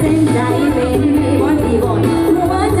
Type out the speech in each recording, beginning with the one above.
เส้นใจเป็นหัวที่บ่นหัวใจ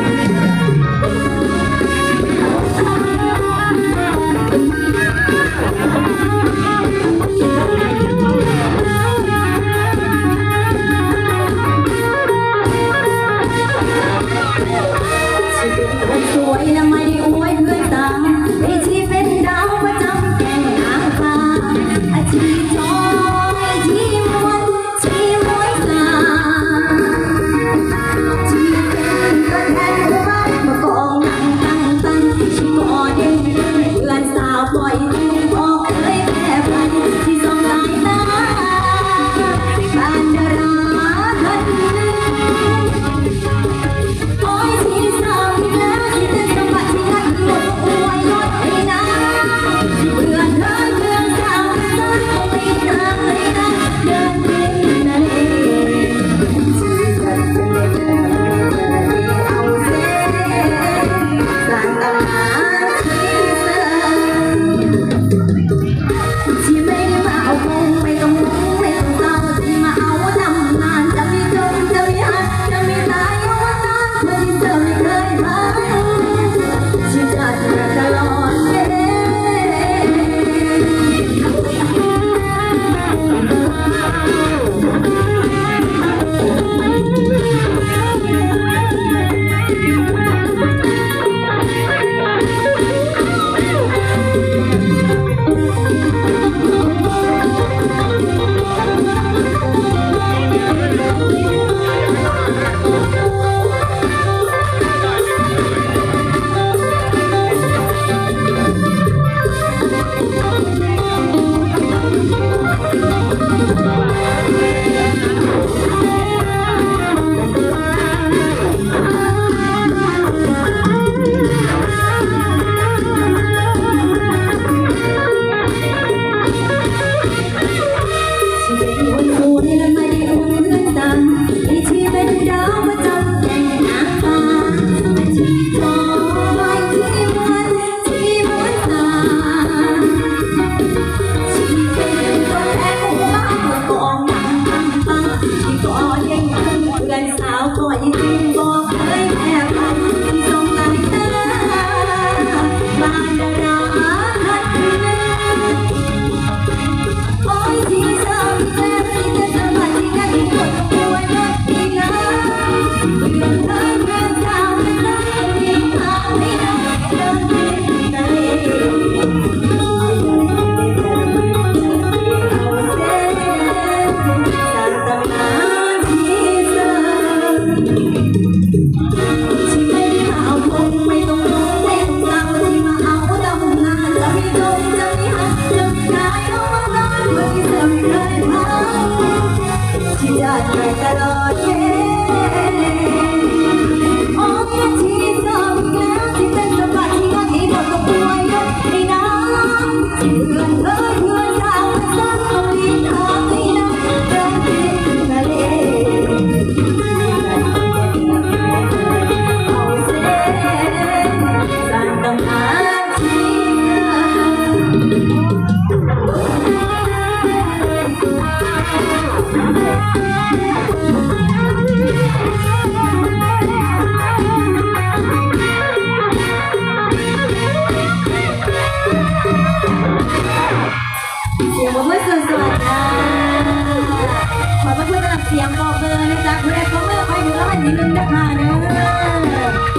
นนี้นึงนะคะเนอะ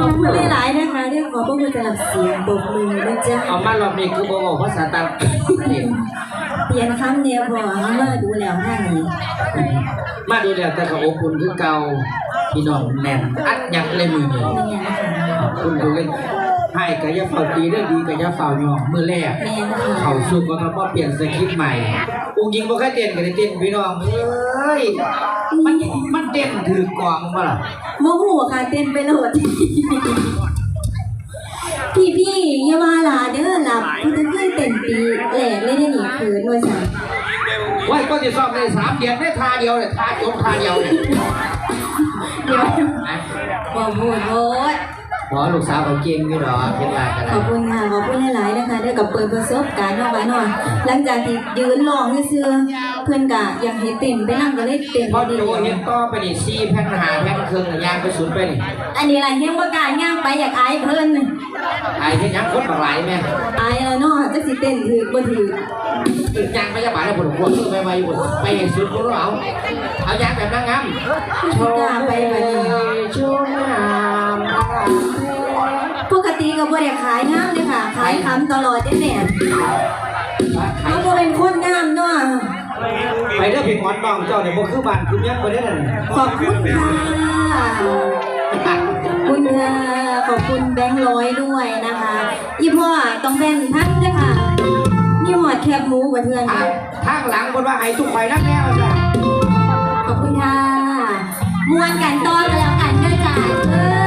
ขอบคุณหลายๆนะคะที่ขอบพระคุณสำหรับเสียงบอกมือนะจ๊ะเอามารอบนี้คือบอกภาษาต่างประเทศเปลี่ยนคำเนี่ยพอเขาเมื่อดูแล้วห้านี้มาดูแล้วแต่ก็อบอุ่นคือเก่าพี่น้องแน่นอัดยักเลยมือนี่เนี่ยนะคะคุณดูเลย ให้กายาเฝ้าตีได้ดีกายาเฝ้าย่องมือแรกแม่นะคะเขาสู้ก็ต้องมาเปลี่ยนสคริปต์ใหม่อุ้งยิงบ่แค่เต้นกันได้เต้นพี่น้องเอ้ยมันมันเต้นถือกลองมาล่ะโมโหค่ะเต้นไปโหลดพี่พี่ๆอย่าว่าหลาเด้อหลับพี่จะเคยเต้นปีแหลกเลยได้หนีคืนว่าสั่นไว้ก็จะซ่อมได้สามเดือนได้ทาเดียวเลยทาจบทาเดียวเลยเดี๋ยวนะขอบคุณโบด หมอลูกสาวเขาเก่งอยู่ดอกเฮ็ดลายกันขอบคุณค่ะขอบคุณหลายๆนะคะเด้อกับเปิดประสบการณ์เนาะว่าเนาะหลังจากที่ยืนร้องเซื่อๆเพื่อนกะอยากให้เต้นไปนั่งก็เลยเต้นพอดีดูเห็นต่อไปนี่ซี่แผ่นหาแผ่นเครื่องยางไปสุดไปนี่อันนี้อะไรเฮียงประกล้าศย่างไปอยากอายเพิ่นไอ้ที่ยังคนบางหลายแม่อายแล้วเนาะจักสิเต้นถือบ่ถือตึกยางไม่จะบาดแล้วผลควรไปไปผลไปเห็นสุดคนเอาเอายางแบบนางงามโชว์กล้าไปบัดนี้โชว์งามป กติก็บ่ได้ขายงามเลยค่ะ ขายคำตลอดเด้แม่เขาบ่เป็นคนงามเนาะไปเด้อพี่หมอนบ้องเจ้าเนี่ยบ่คือบ้านคือเมียบ่ได้นั่นขอบคุณค่ะขอบคุณค่ะขอบคุณแบงค์ร้อยด้วยนะคะยี่พ่อต้องแบ่งพันด้วยค่ะนี่หอดแคบหมูกับเพื่อนทาค่ะงทางหลังคนว่าให้ทุกไปนักแล้วจ้ะขอบคุณค่ะมวนกันต่อกันแล้วกันเด้อจ้าเออ